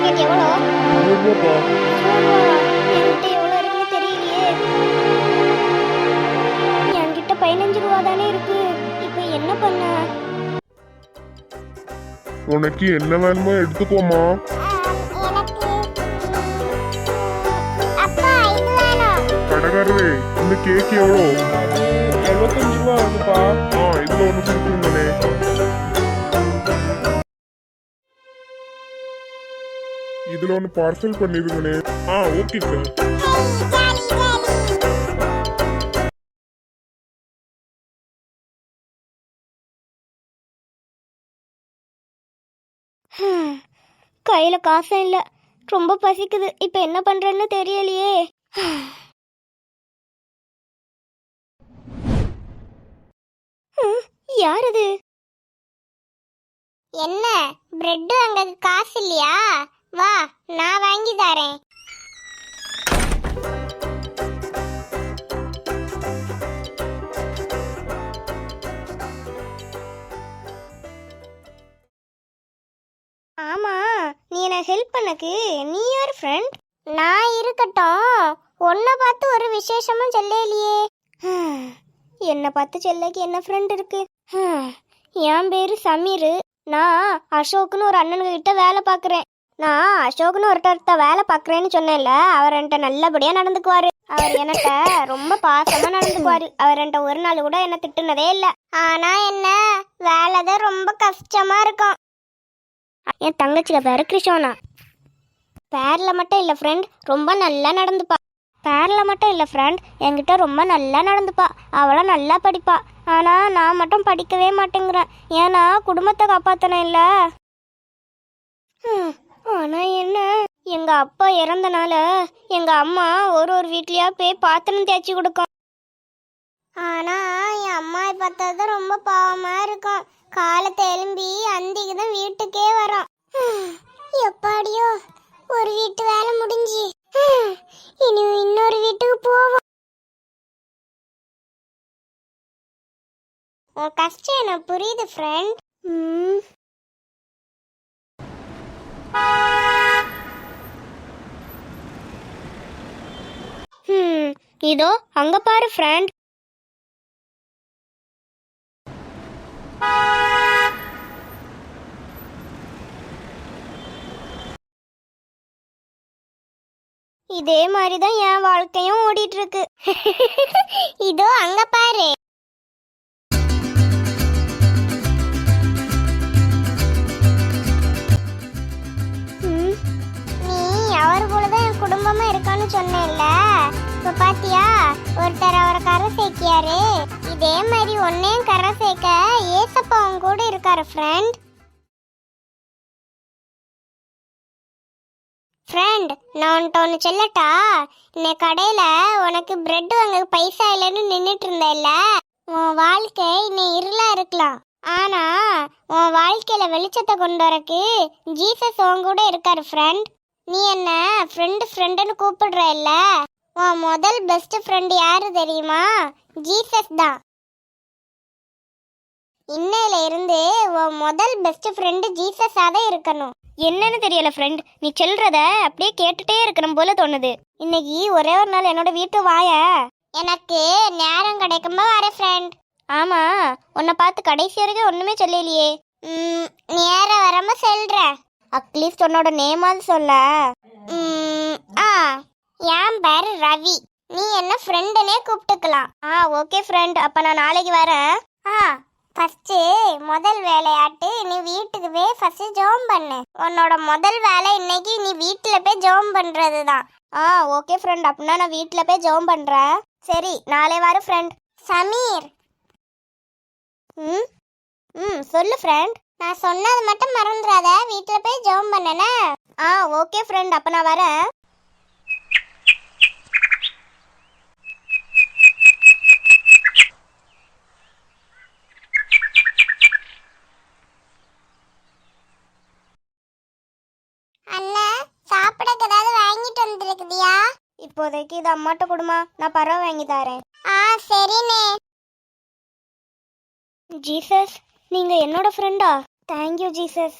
Packet எவ்வளோ? என்கிட்ட எவ்வளோ இருக்குன்னு தெரியலையே. என்கிட்ட பதினஞ்சு ரூபா தானே இருக்கு. இப்போ என்ன பண்ண? உனக்கு என்ன வேணுமோ எடுத்துக்கோமா கடைக்காரரே இந்த கேக் எவ்வளோ? எழுபத்தஞ்சு ரூபா இருக்குப்பா ஆ இதில் ஒன்று கொடுத்துருந்தனே இதுல ஒன்று பார்சல் பண்ணிருங்கண்ணே. ஆ ஓகே சார் கையில காசும் இல்ல. ரொம்ப பசிக்குது. இப்ப என்ன பண்றேன்னு தெரியலையே. யார் அது? என்ன பிரெட் அங்க காசு இல்லையா? வா நான் வாங்கி தரேன். ஆமா நீ எனக்கு ஹெல்ப் பண்ணக்கு. நீ யார் ஃப்ரெண்ட் நான் இருக்கட்டும். உன்னை பார்த்து ஒரு விசேஷமும் சொல்லலையே. என்னை பார்த்து செல்லக்கு என்ன ஃப்ரெண்ட் இருக்கு? என் பேரு சமீர். நான் அசோக்னு ஒரு அண்ணனுக்கிட்ட வேலை பார்க்குறேன். நான் அசோக்னு ஒருத்தர்த்த வேலை பார்க்குறேன்னு சொன்னேன்ல அவர் என்கிட்ட நல்லபடியா நடந்துக்குவார். அவர் என்கிட்ட ரொம்ப பாசமா நடந்துக்குவார். அவர் என்கிட்ட ஒரு நாள் கூட என்ன திட்டுனதே இல்லை. ஆனா என்ன வேலை தான் ரொம்ப கஷ்டமா இருக்கும். என் தங்கச்சிக்கு பேரு கிருஷ்ணா. பேரில் மட்டும் இல்லை ஃப்ரெண்ட் ரொம்ப நல்லா நடந்துப்பா. பேரில் மட்டும் இல்லை ஃப்ரெண்ட் என்கிட்ட ரொம்ப நல்லா நடந்துப்பா. அவளும் நல்லா படிப்பா. ஆனால் நான் மட்டும் படிக்கவே மாட்டேங்கிறேன். ஏன்னா குடும்பத்தை காப்பாற்றணும் இல்லை. ஆனா என்ன? எங்க அப்பா இறந்தனால எங்க அம்மா ஒரு ஒரு வீட்லயா போய் பாத்திரம் தேய்ச்சி கொடுக்கும். ஆனா என் அம்மாவை பார்த்தா தான் ரொம்ப பாவமா இருக்கும். காலத்தை எலும்பி அந்திக்கு தான் வீட்டுக்கே வரும். எப்பாடியோ ஒரு வீட்டு வேலை முடிஞ்சு. இனி இன்னொரு வீட்டுக்கு போவோம். உன் கஷ்டம் எனக்கு புரியுது ஃப்ரெண்ட் ம் ஹம், இதோ அங்க பாரு ஃப்ரெண்ட் இதே மாதிரி தான் என் வாழ்க்கையும் ஓடிட்டு இருக்கு இதோ அங்க பாரு. நீ அவர் போலதான் என் குடும்பமா இருக்கான்னு சொன்னேன்ல. இப்ப பாத்தியா? ஒருத்தர் அவரை கரை சேர்க்கியாரு இதே மாதிரி ஒன்னையும் கரை சேர்க்க ஏசப்பா கூட இருக்காரு ஃப்ரெண்ட் ஃப்ரெண்ட் நான் உன்கிட்ட ஒன்று சொல்லட்டா? இந்த கடையில் உனக்கு பிரெட் வாங்க பைசா இல்லைன்னு நின்றுட்டு இருந்தேல்ல? உன் வாழ்க்கை இன்னும் இருளாக இருக்கலாம். ஆனால் உன் வாழ்க்கையில் வெளிச்சத்தை கொண்டு வரக்கு ஜீசஸ் உன் கூட இருக்காரு ஃப்ரெண்ட் நீ என்ன ஃப்ரெண்டு ஃப்ரெண்டுன்னு கூப்பிடுற இல்லை உன் முதல் பெஸ்ட் ஃப்ரெண்ட் யாரு தெரியுமா? ஜீசஸ் தான். இன்னையில இருந்து உன் முதல் பெஸ்ட் ஃப்ரெண்டு ஜீசஸாக தான் இருக்கணும். என்னன்னு தெரியல ஃப்ரெண்ட் நீ சொல்றத அப்படியே கேட்டுட்டே இருக்கணும் போல தோணுது. இன்னைக்கு ஒரே ஒரு நாள் என்னோட வீட்டு வாய? எனக்கு நேரம் கிடைக்கும்போது வர ஃப்ரெண்ட் ஆமா உன்னை பார்த்து கடைசி வரைக்கும் ஒண்ணுமே சொல்லலையே. நேரம் வராம சொல்றேன் அட்லீஸ்ட் உன்னோட நேமாவது சொல்ல. ஆ. என் பேர் ரவி? நீ என்ன ஃப்ரெண்டுனே கூப்பிட்டுக்கலாம். ஆ ஓகே ஃப்ரெண்ட் அப்போ நான் நாளைக்கு வரேன். ஆ ஃபஸ்ட்டு முதல் வேலையாட்டு நீ வீட்டுக்கு போய் ஃபர்ஸ்ட் ஜோம் பண்ணு. உன்னோட முதல் வேலை இன்னைக்கு நீ வீட்டில் போய் ஜோம் பண்ணுறது தான் ஆ ஓகே ஃப்ரெண்ட் அப்படின்னா நான் வீட்டில் போய் ஜெபம் பண்ணுறேன் சரி நாளை வர ஃப்ரெண்ட் சமீர். ம் ம் சொல்லு ஃப்ரெண்ட் நான் சொன்னது மட்டும் மறந்துடாத. வீட்டில் போய் ஜோம் பண்ணனே. ஆ ஓகே ஃப்ரெண்ட் அப்போ நான் வரேன். இப்போதைக்கு இது அம்மாட்ட கொடுமா. நான் பறவை வாங்கி தரேன். ஆ சரிண்ணே. ஜீசஸ் நீங்க என்னோட ஃப்ரெண்டா தேங்க்யூ ஜீசஸ்.